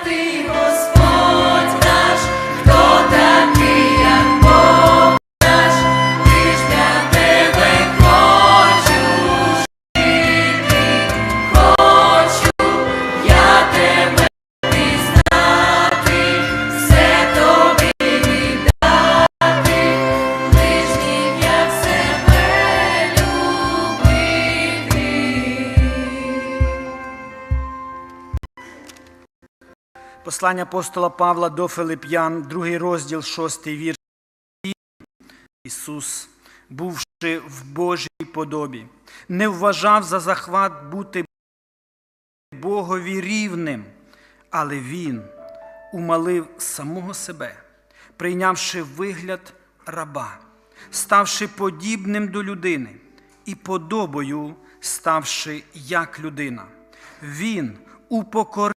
atriz. Послання апостола Павла до Филип'ян, другий розділ, шостий вірш. Ісус, бувши в Божій подобі, не вважав за захват бути Богові рівним, але Він умалив самого себе, прийнявши вигляд раба, ставши подібним до людини і подобою ставши як людина. Він упокорив